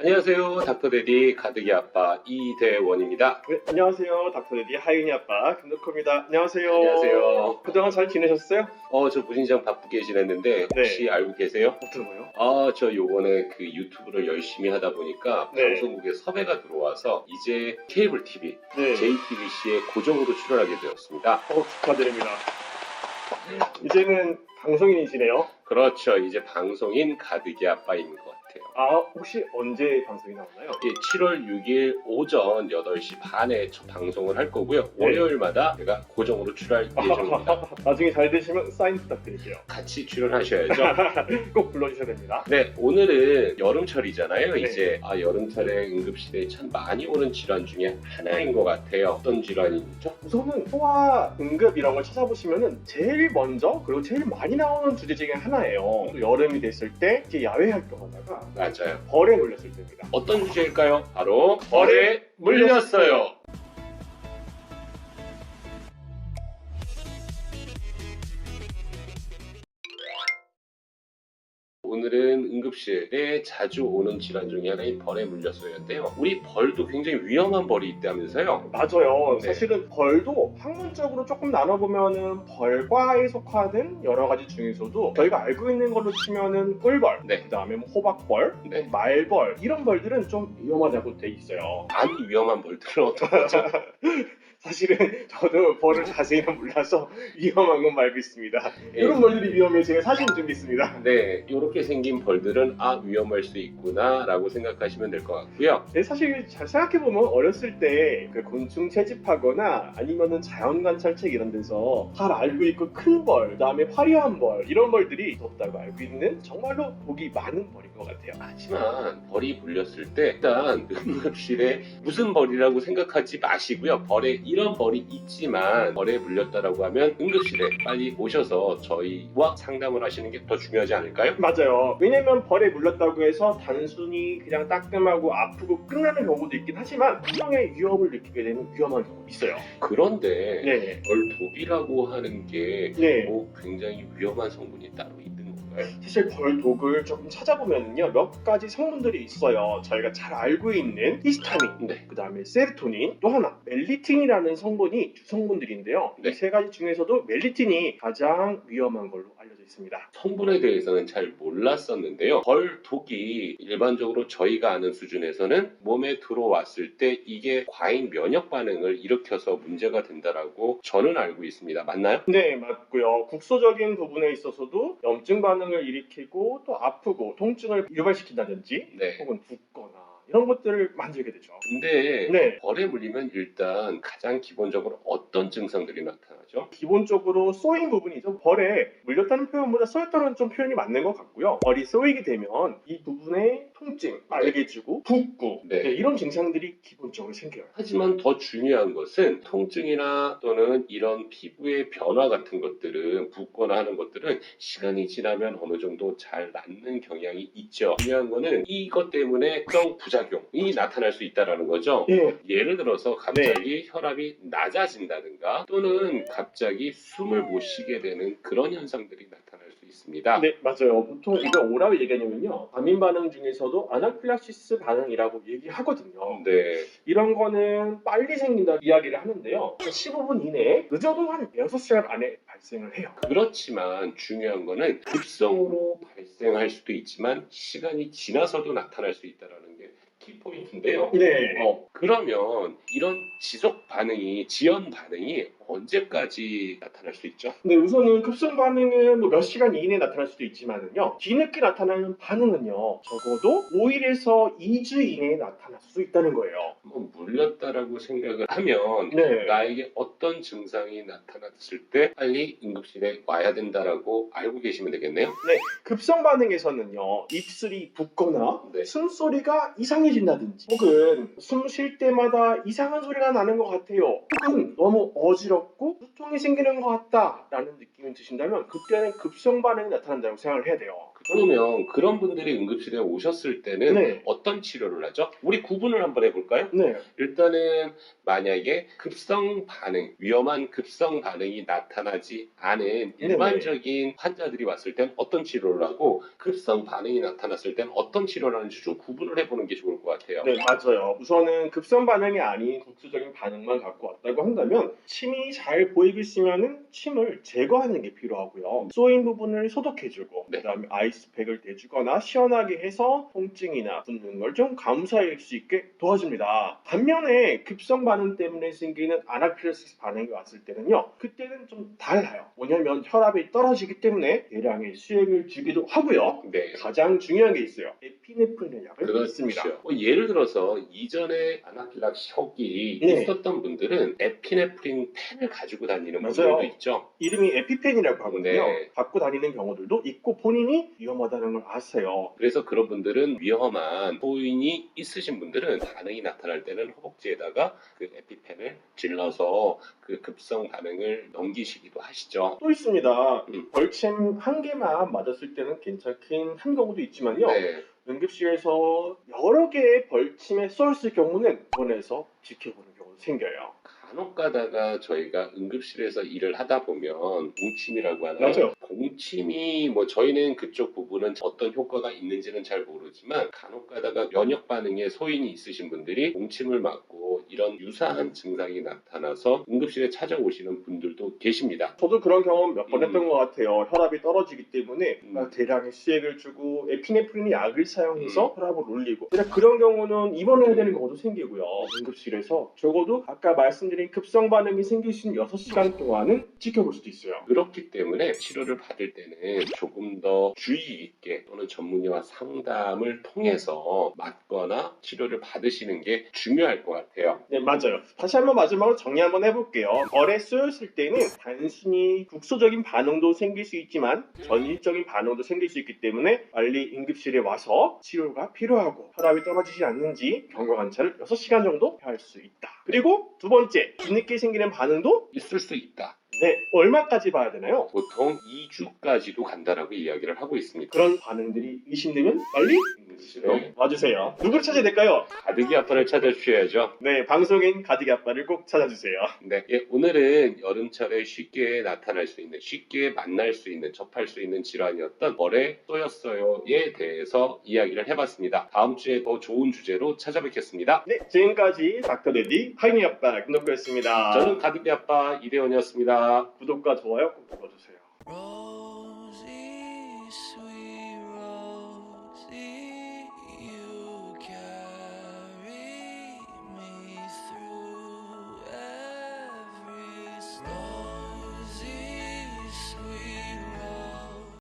안녕하세요. 닥터데디 가득이 아빠 이대원입니다. 네, 안녕하세요. 닥터레디 하윤이 아빠 김덕호입니다. 안녕하세요. 안녕하세요. 그동안 잘 지내셨어요? 어, 저 무신장 바쁘게 지냈는데 혹시 네. 알고 계세요? 어떤 거요? 아, 저 요번에 그 유튜브를 열심히 하다 보니까 네. 방송국에 섭외가 들어와서 이제 케이블 TV, 네. JTBC에 고정으로 출연하게 되었습니다. 어, 축하드립니다. 이제는 방송인이시네요. 그렇죠. 이제 방송인 가득이 아빠인 것같 아, 혹시 언제 방송이 나오나요? 예, 7월 6일 오전 8시 반에 첫 방송을 할 거고요. 네. 월요일마다 제가 고정으로 출연할 예정입니다. 나중에 잘 되시면 사인 부탁드릴게요. 같이 출연하셔야죠. 꼭 불러주셔야 됩니다. 네, 오늘은 여름철이잖아요. 네. 이제 아 여름철에 응급실에 참 많이 오는 질환 중에 하나인 것 같아요. 어떤 질환이죠? 우선은 소아 응급 이런 걸 찾아보시면은 제일 먼저 그리고 제일 많이 나오는 주제 중에 하나예요. 또 여름이 됐을 때 이제 야외 활동하다가 맞아요. 벌에 물렸을 때입니다. 어떤 주제일까요? 바로 벌에 물렸어요. 응급실에 자주 오는 질환 중에 하나인 벌에 물렸어요인데요. 우리 벌도 굉장히 위험한 벌이 있다면서요? 맞아요. 네. 사실은 벌도 학문적으로 조금 나눠보면은 벌과에 속하는 여러 가지 중에서도 저희가 알고 있는 걸로 치면은 꿀벌, 네. 그다음에 뭐 호박벌, 네. 말벌 이런 벌들은 좀 위험하다고 돼 있어요. 안 위험한 벌들은 어떤 거죠? 사실은 저도 벌을 자세히는 몰라서 위험한 건 말고 있습니다. 예. 이런 벌들이 위험해 제가 사진 준비했습니다. 네, 이렇게 생긴 벌들은 아 위험할 수 있구나라고 생각하시면 될 것 같고요. 근데 사실 잘 생각해 보면 어렸을 때 그 곤충 채집하거나 아니면은 자연 관찰책 이런 데서 잘 알고 있고 큰 벌, 그다음에 화려한 벌 이런 벌들이 무섭다고 알고 있는 정말로 복이 많은 벌인 것 같아요. 하지만 벌이 물렸을 때 일단 응급실에 무슨 벌이라고 생각하지 마시고요. 벌에 이런 벌이 있지만 벌에 물렸다라고 하면 응급실에 빨리 오셔서 저희와 상담을 하시는 게 더 중요하지 않을까요? 맞아요. 왜냐면 벌에 물렸다고 해서 단순히 그냥 따끔하고 아프고 끝나는 경우도 있긴 하지만 생명의 위협을 느끼게 되는 위험한 경우도 있어요. 그런데 네. 벌 독이라고 하는 게 네. 뭐 굉장히 위험한 성분이 따로 건가요? 사실 벌독을 조금 찾아보면요 몇 가지 성분들이 있어요. 저희가 잘 알고 있는 히스타민, 네. 그 다음에 세로토닌, 또 하나 멜리틴이라는 성분이 주 성분들인데요. 네. 이세 가지 중에서도 멜리틴이 가장 위험한 걸로 알려져 있습니다. 성분에 대해서는 잘 몰랐었는데요. 벌독이 일반적으로 저희가 아는 수준에서는 몸에 들어왔을 때 이게 과잉 면역 반응을 일으켜서 문제가 된다라고 저는 알고 있습니다. 맞나요? 네, 맞고요. 국소적인 부분에 있어서도 염증 반응 을 일으키고 또 아프고 통증을 유발시킨다든지 네. 혹은 붓거나 이런 것들을 만들게 되죠. 근데 네. 벌에 물리면 일단 가장 기본적으로 어떤 증상들이 나타나죠? 기본적으로 쏘인 부분이죠. 벌에 물렸다는 표현보다 쏘였다는 좀 표현이 맞는 것 같고요. 벌이 쏘이게 되면 이 부분에 통증, 빨개지고 붓고 네. 네, 이런 증상들이 기본적으로 생겨요. 하지만 더 중요한 것은 통증이나 또는 이런 피부의 변화 같은 것들은 붓거나 하는 것들은 시간이 지나면 어느 정도 잘 낫는 경향이 있죠. 중요한 거는 이것 때문에 특성 부작 용이 나타날 수 있다는 거죠. 예, 예를 들어서 갑자기 혈압이 낮아진다든가 또는 갑자기 숨을 못 쉬게 되는 그런 현상들이 나타날 수 있습니다. 네, 맞아요. 보통 이걸 뭐라고 얘기하냐면요. 과민 반응 중에서도 아나필락시스 반응이라고 얘기하거든요. 네. 이런 거는 빨리 생긴다 이야기를 하는데요. 15분 이내에 늦어도 한 6시간 안에 발생을 해요. 그렇지만 중요한 거는 급성으로 발생할 수도 있지만 시간이 지나서도 나타날 수 있다는 게 키포인트인데요. 네. 어, 그러면 이런 지속 반응이, 지연 반응이 언제까지 나타날 수 있죠? 근데 우선은 급성 반응은 뭐 몇 시간 이내에 나타날 수도 있지만은요. 뒤늦게 나타나는 반응은요. 적어도 5일에서 2주 이내에 나타날 수 있다는 거예요. 한번 물렸다라고 생각을 하면 네. 나에게 어떤 증상이 나타났을 때 빨리 응급실에 와야 된다라고 알고 계시면 되겠네요. 급성 반응에서는요. 입술이 붓거나 네. 숨소리가 이상해진다든지 혹은 숨 쉴 때마다 이상한 소리가 나는 것 같아요. 혹은 너무 어지 럽고 두통이 생기는 것 같다라는 느낌이 드신다면 그때는 급성 반응이 나타난다고 생각을 해야 돼요. 그러면 그런 분들이 응급실에 오셨을 때는 네. 어떤 치료를 하죠? 우리 구분을 한번 해볼까요? 네. 일단은 만약에 급성 반응, 위험한 급성 반응이 나타나지 않은 네네. 일반적인 환자들이 왔을 땐 어떤 치료를 하고 급성 반응이 나타났을 땐 어떤 치료를 하는지 좀 구분을 해보는 게 좋을 것 같아요. 네, 맞아요. 우선은 급성 반응이 아닌 국수적인 반응만 갖고 왔다고 한다면 침이 잘 보이고 있으면은 침을 제거하는 게 필요하고요. 쏘인 부분을 소독해주고 네. 그다음에 아이 스팩을 대주거나 시원하게 해서 통증이나 붓는 걸 좀 감소할 수 있게 도와줍니다. 반면에 급성 반응 때문에 생기는 아나필로시스 반응이 왔을 때는요. 그때는 좀 달라요. 뭐냐면 혈압이 떨어지기 때문에 대량의 수액을 주기도 하고요. 네. 가장 중요한 게 있어요. 에피네프린 약을. 있습니다. 뭐 예를 들어서 이전에 아나필락시 혹이 네. 있었던 분들은 에피네프린 펜을 가지고 다니는 맞아요. 분들도 있죠. 이름이 에피펜이라고 하거든요. 네. 갖고 다니는 경우들도 있고 본인이 위험하다는 걸 아세요. 그래서 그런 분들은 위험한 소인이 있으신 분들은 반응이 나타날 때는 허벅지에다가 그 에피펜을 질러서 그 급성 반응을 넘기시기도 하시죠. 또 있습니다. 음. 벌침 한 개만 맞았을 때는 괜찮긴 한 경우도 있지만요. 네. 응급실에서 여러 개의 벌침에 쏘였을 경우는 입원해서 지켜보는 경우도 생겨요. 간혹 가다가 저희가 응급실에서 일을 하다 보면 공침이라고 하나요? 맞아요. 공침이 뭐 저희는 그쪽 부분은 어떤 효과가 있는지는 잘 모르지만 간혹 가다가 면역 반응에 소인이 있으신 분들이 공침을 맞고 이런 유사한 증상이 나타나서 응급실에 찾아오시는 분들도 계십니다. 저도 그런 경험 몇번 음. 했던 것 같아요. 혈압이 떨어지기 때문에 음. 대량의 수액을 주고 에피네프린 약을 사용해서 음. 혈압을 올리고 그런 경우는 입원해야 되는 경우도 생기고요. 응급실에서 적어도 아까 말씀드린 급성 반응이 생길 수 있는 6시간 동안은 지켜볼 수도 있어요. 그렇기 때문에 치료를 받을 때는 조금 더 주의 있게 또는 전문의와 상담을 통해서 맞거나 치료를 받으시는 게 중요할 것 같아요. 네, 맞아요. 다시 한번 마지막으로 정리 한번 해볼게요. 벌에 쏘였을 때는 단순히 국소적인 반응도 생길 수 있지만 전이적인 반응도 생길 수 있기 때문에 빨리 응급실에 와서 치료가 필요하고 혈압이 떨어지지 않는지 경과 관찰을 6시간 정도 할 수 있다. 그리고 두 번째, 뒤늦게 생기는 반응도 있을 수 있다. 네, 얼마까지 봐야 되나요? 보통 2주까지도 간다라고 이야기를 하고 있습니다. 그런 반응들이 의심되면 빨리 응급실로 네. 와주세요. 누구를 찾아야 될까요? 가득이 아빠를 찾아주셔야죠. 네, 방송인 가득이 아빠를 꼭 찾아주세요. 네, 예, 오늘은 여름철에 쉽게 나타날 수 있는, 쉽게 만날 수 있는, 접할 수 있는 질환이었던 벌에 쏘였어요에 대해서 이야기를 해봤습니다. 다음 주에 더 좋은 주제로 찾아뵙겠습니다. 네, 지금까지 닥터 데디 하이니 아빠 김덕구였습니다. 저는 가득이 아빠 이대원이었습니다. 구독과 좋아요 꼭 눌러주세요. Roll